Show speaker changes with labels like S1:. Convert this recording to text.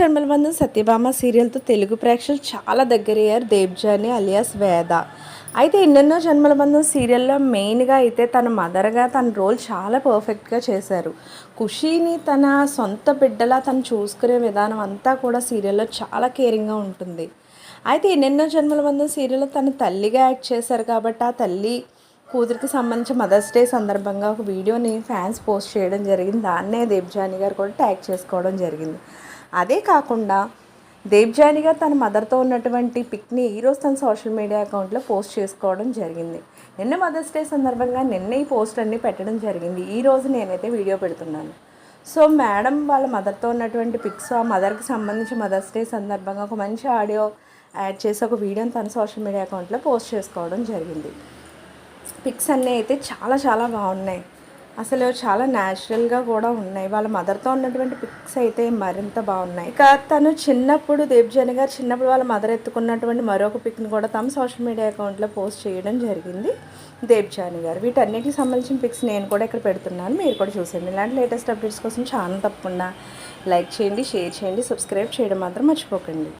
S1: జన్మల సత్యభామ సీరియల్తో తెలుగు ప్రేక్షకులు చాలా దగ్గరయ్యారు దేబ్జాని అలియాస్ వేద. అయితే ఎన్నెన్నో జన్మల బంధం సీరియల్లో మెయిన్గా అయితే తన మదర్గా తన రోల్ చాలా పర్ఫెక్ట్గా చేశారు. ఖుషీని తన సొంత బిడ్డలా తను చూసుకునే విధానం అంతా కూడా సీరియల్లో చాలా కేరింగ్గా ఉంటుంది. అయితే ఎన్నెన్నో జన్మల బంధం సీరియల్లో తన తల్లిగా యాక్ట్ చేశారు కాబట్టి ఆ తల్లి కూతురికి సంబంధించి మదర్స్ డే సందర్భంగా ఒక వీడియోని ఫ్యాన్స్ పోస్ట్ చేయడం జరిగింది. దాన్నే దేబ్జాని గారు కూడా ట్యాగ్ చేసుకోవడం జరిగింది. అదే కాకుండా దేవ్జానిగా తన మదర్తో ఉన్నటువంటి పిక్ని ఈరోజు తన సోషల్ మీడియా అకౌంట్లో పోస్ట్ చేసుకోవడం జరిగింది. నిన్న మదర్స్ డే సందర్భంగా నిన్న ఈ పోస్ట్ అన్నీ పెట్టడం జరిగింది. ఈ రోజు నేనైతే వీడియో పెడుతున్నాను. సో మేడం వాళ్ళ మదర్తో ఉన్నటువంటి పిక్స్ ఆ మదర్కి సంబంధించి మదర్స్ డే సందర్భంగా ఒక మంచి ఆడియో యాడ్ చేసి ఒక వీడియోని తన సోషల్ మీడియా అకౌంట్లో పోస్ట్ చేసుకోవడం జరిగింది. పిక్స్ అన్నీ అయితే చాలా చాలా బాగున్నాయి. అసలు చాలా న్యాచురల్గా కూడా ఉన్నాయి. వాళ్ళ మదర్తో ఉన్నటువంటి పిక్స్ అయితే మరింత బాగున్నాయి. ఇక తను చిన్నప్పుడు దేవ్జాని గారు చిన్నప్పుడు వాళ్ళ మదర్ ఎత్తుకున్నటువంటి మరొక పిక్ని కూడా తమ సోషల్ మీడియా అకౌంట్లో పోస్ట్ చేయడం జరిగింది. దేవ్జాని గారు. వీటన్నిటికి సంబంధించిన పిక్స్ నేను కూడా ఇక్కడ పెడుతున్నాను. మీరు కూడా చూసేయండి. ఇలాంటి లేటెస్ట్ అప్డేట్స్ కోసం ఛానల్ తప్పకుండా లైక్ చేయండి షేర్ చేయండి సబ్స్క్రైబ్ చేయడం మాత్రం మర్చిపోకండి.